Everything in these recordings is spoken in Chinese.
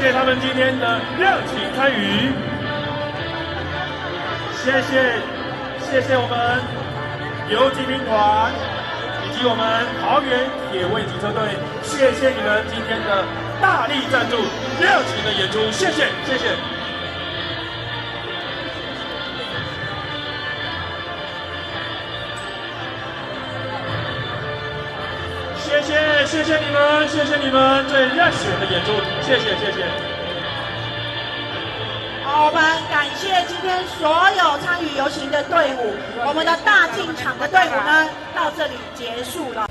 谢谢他们今天的热情参与，谢谢谢谢我们游击兵团以及我们桃园铁卫警车队，谢谢你们今天的大力赞助、热情的演出，谢谢谢谢。谢谢你们，谢谢你们最热血的演出，谢谢谢谢。好，我们感谢今天所有参与游行的队伍，我们的大进场的队伍呢，到这里结束了。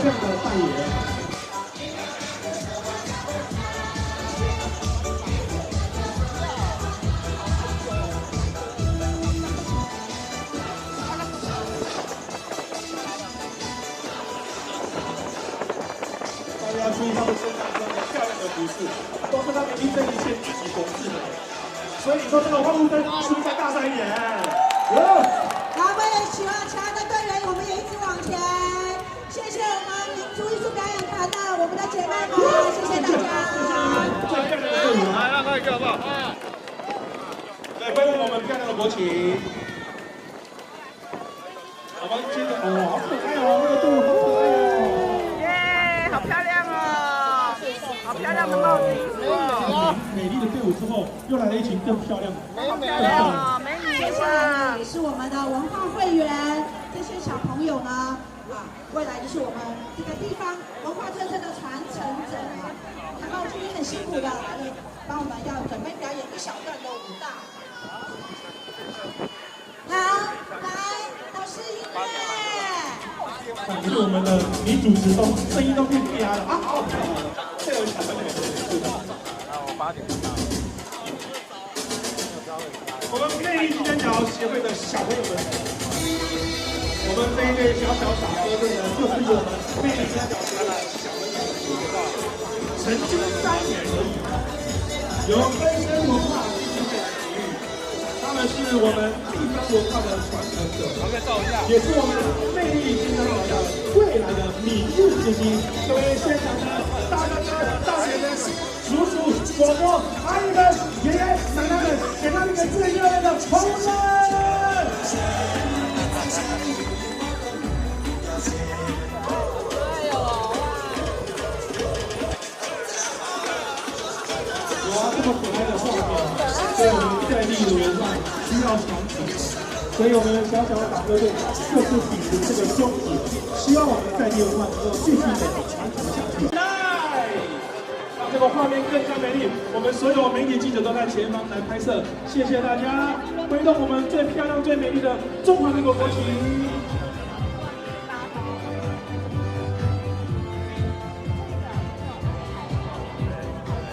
漂亮的扮演。大家注意他们身上穿的漂亮的服饰，都是他们一针一线自己缝制的。所以你说这个欢呼声是不是再大声一点？有。好，为了喜欢其他的队员，我们也一直往前。谢谢我们民族艺术表演团的我们的姐妹们，谢谢大家。最漂亮的队伍，来让他一个好不好？来挥舞我们漂亮的国旗。我们接着，哦，好可爱哦，那个动物好可爱哦。耶，好漂亮哦，好漂亮的帽子，美丽的队伍之后，又来了一群更漂亮的。好漂亮哦，美女接下来也是我们的文化会员，这些小朋友呢，啊，未来就是我们这个地方文化特色的传承者啊。然后今天很辛苦的来，帮我们要准备表演一小段的舞蹈。好，来，老师音乐。感觉我们的女主持都声音都变嗲了啊！好，这个小朋友。我们魅力金三角协会的小朋友们，我们这一队小小傻哥队呢，就是我们魅力金三角协会的小朋友，成军三年而已，由分身文化基金会来培育，他们是我们地方文化的传承者，也是我们魅力金三角的未来的明日之星。各位现场的大哥哥、大姐们、叔叔、伯伯、阿姨们、爷爷奶奶们，给他们一个最热烈的欢呼声！哇这么可爱的画面对我们在地的文需要传承所以我们的小小的打歌队就是秉持这个宗旨希望我们的在地文化能够继续的传承下去来让这个画面更加美丽我们所有媒体记者都在前方来拍摄谢谢大家挥动我们最漂亮最美丽的中华民国国旗。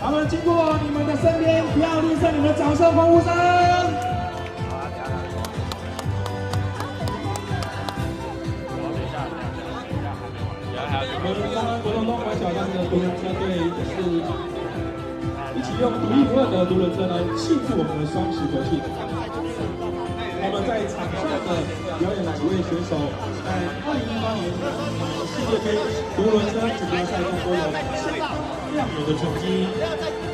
他们经过你们的身边，不要吝啬你们掌声、欢呼声。我们刚刚国中东华小站的独轮车队是一起用独一无二的独轮车呢庆祝我们的双十国庆。我们在场上的表演几位选手，在二零一八年世界杯独轮车锦标赛中都有亮眼的成绩。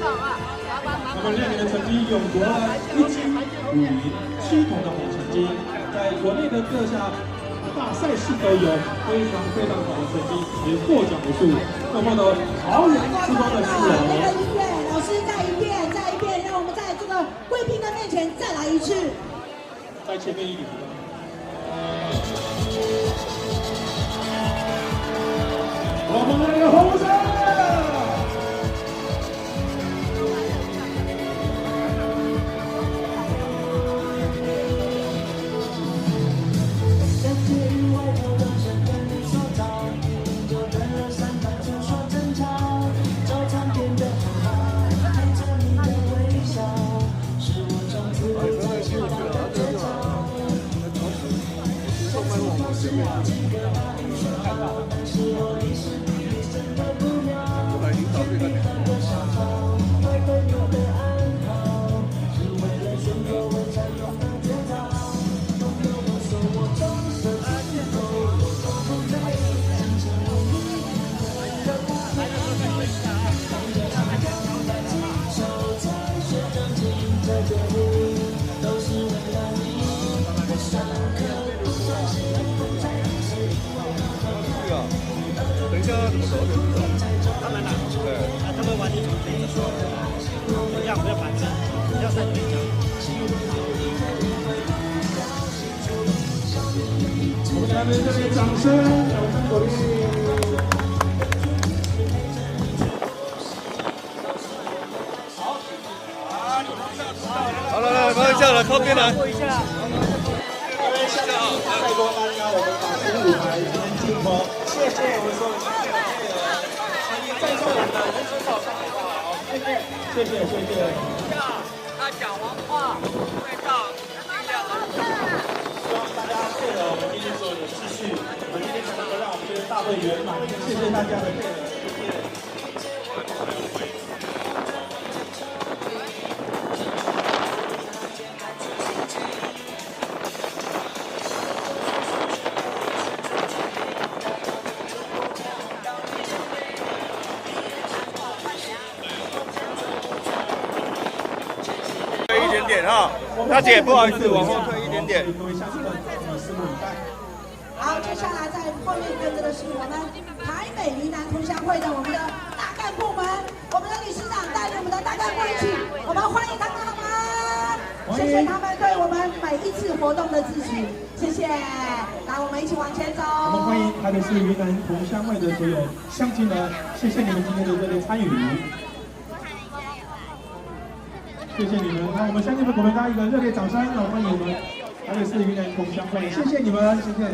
他们亮眼的成绩勇夺了一金五银七铜的好成绩，在国内的各项大赛事都有非常非常好的成绩，也获奖无数，获得桃园之光的殊这个荣。音乐，老师再一遍，再一遍，让我们在这个贵宾的面前再来一次。在前面一点。等一下怎么走？他们呐，对，他们玩你怎么可以说？不要不要反正，不要再对讲。我们给他们热烈掌声，掌声鼓励。好了，来，慢一下来，靠边来。手保上好？谢谢，谢谢，谢谢。那讲完话会到希望大家配合我们今天所有的秩序，我们今天才能够让我们这个大会圆满。谢。谢大家的配合，谢谢。哈，大姐不好意思，往后退一点点。各位乡亲们，我们拭目以待。好，接下来在后面跟着的是我们台北云南同乡会的我们的大干部们，我们的理事长带领我们的大干部一起，我们欢迎他们好吗？谢谢他们对我们每一次活动的支持，谢谢。来，我们一起往前走。我们欢迎台北市云南同乡会的所有乡亲们，谢谢你们今天的热烈参与，谢谢你们。那我们乡亲们，给我们大家一个热烈掌声，让我们欢迎我们台北市云南同乡会，谢谢你们，谢谢，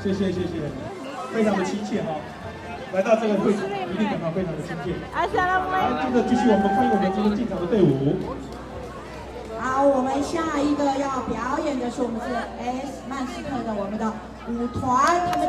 谢谢谢谢，非常的亲切哈。来到这个会，一定感到非常的亲切。来，接着继续，我们欢迎我们今天进场的队伍。好，我们下一个要表演的是我们是 S 曼斯特的我们的舞团，他们。